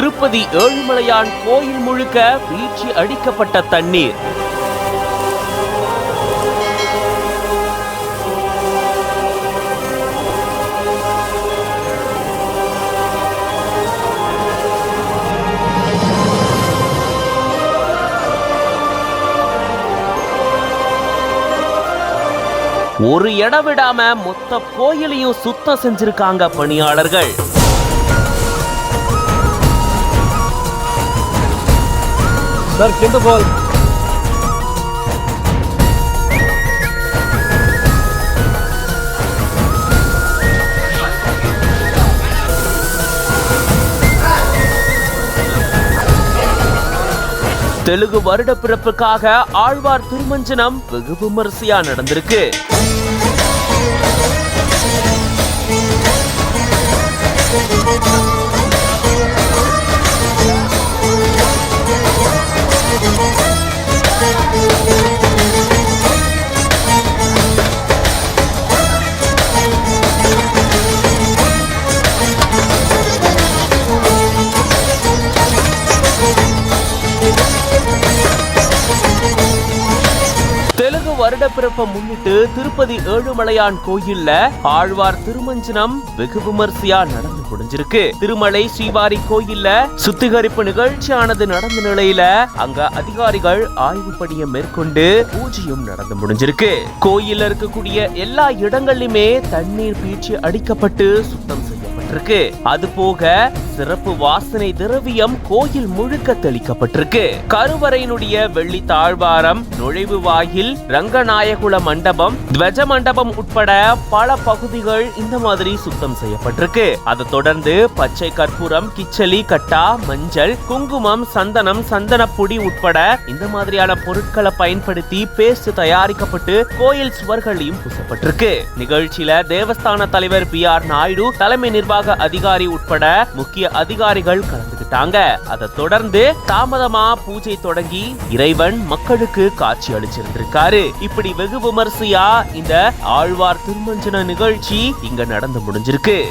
திருப்பதி ஏழுமலையான் கோயில் முழுக்க வீழ்ச்சி அடிக்கப்பட்ட தண்ணீர். ஒரு இடம் விடாம மொத்த கோயிலையும் சுத்தம் செஞ்சிருக்காங்க பணியாளர்கள். Sir, kill the தெலுங்கு வருட பிறப்புக்காக ஆழ்வார் திருமஞ்சனம் வெகு விமரிசையா நடந்திருக்கு. Thank you. வருட பிறப்பை முன்னிட்டு திருப்பதி ஏழுமலையான் கோயில்ல ஆழ்வார் திருமஞ்சனம் வெகு விமர்சையா நடந்து முடிஞ்சிருக்கு. திருமலை ஸ்ரீவாரி கோயில்ல சுத்திகரிப்பு நிகழ்ச்சியானது நடந்த நிலையில அங்க அதிகாரிகள் ஆய்வு பணியை மேற்கொண்டு பூஜையும் நடந்து முடிஞ்சிருக்கு. கோயில்ல இருக்கக்கூடிய எல்லா இடங்கள்லயுமே தண்ணீர் பீச்சி அடிக்கப்பட்டு சுத்தம் செய்யப்பட்டிருக்கு. அது போக சிறப்பு வாசனை திரவியம் கோயில் முழுக்க தெளிக்கப்பட்டிருக்கு. கருவறையினுடைய வெள்ளி தாழ்வாரம் நுழைவு வாயில் ரங்கநாயகுல மண்டபம் துவஜ மண்டபம் உட்பட பல பகுதிகள் இந்த மாதிரி சுத்தம் செய்யப்பட்டிருக்கு. அதை தொடர்ந்து பச்சை கற்பூரம் கிச்சலி கட்டா மஞ்சள் குங்குமம் சந்தனம் சந்தனப்பொடி உட்பட இந்த மாதிரியான பொருட்களை பயன்படுத்தி பேஸ்ட் தயாரிக்கப்பட்டு கோயில் சுவர்களையும் பூசப்பட்டிருக்கு. நிகழ்ச்சியில தேவஸ்தான தலைவர் பி ஆர் நாயுடு தலைமை நிர்வாக அதிகாரி உட்பட முக்கிய அதிகாரிகள் கலந்துகிட்டாங்க அதை தொடர்ந்து தாமதமா பூஜை தொடங்கி இறைவன் மக்களுக்கு காட்சி அளிச்சிருந்திருக்காரு. இப்படி வெகு விமர்சையா இந்த ஆழ்வார் திருமஞ்சன நிகழ்ச்சி இங்க நடந்து முடிஞ்சிருக்கு.